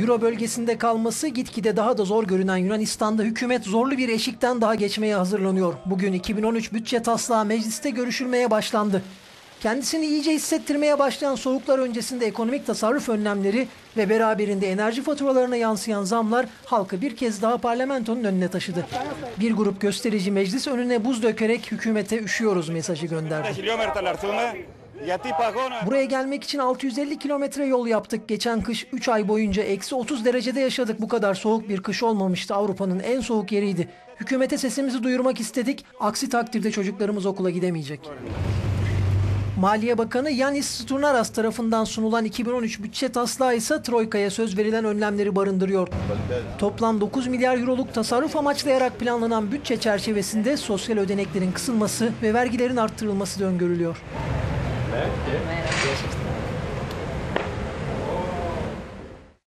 Euro bölgesinde kalması gitgide daha da zor görünen Yunanistan'da hükümet zorlu bir eşikten daha geçmeye hazırlanıyor. Bugün 2013 bütçe taslağı mecliste görüşülmeye başlandı kendisini iyice hissettirmeye başlayan soğuklar öncesinde ekonomik tasarruf önlemleri ve beraberinde enerji faturalarına yansıyan zamlar halkı bir kez daha parlamentonun önüne taşıdı. Bir grup gösterici meclis önüne buz dökerek hükümete üşüyoruz mesajı gönderdi. Buraya gelmek için 650 kilometre yol yaptık. Geçen kış 3 ay boyunca eksi 30 derecede yaşadık. Bu kadar soğuk bir kış olmamıştı. Avrupa'nın en soğuk yeriydi. Hükümete sesimizi duyurmak istedik. Aksi takdirde çocuklarımız okula gidemeyecek. Maliye Bakanı Yanis Sturnaras tarafından sunulan 2013 bütçe taslağı ise Troika'ya söz verilen önlemleri barındırıyor. Toplam 9 milyar euroluk tasarruf amaçlayarak planlanan bütçe çerçevesinde sosyal ödeneklerin kısılması ve vergilerin arttırılması da öngörülüyor.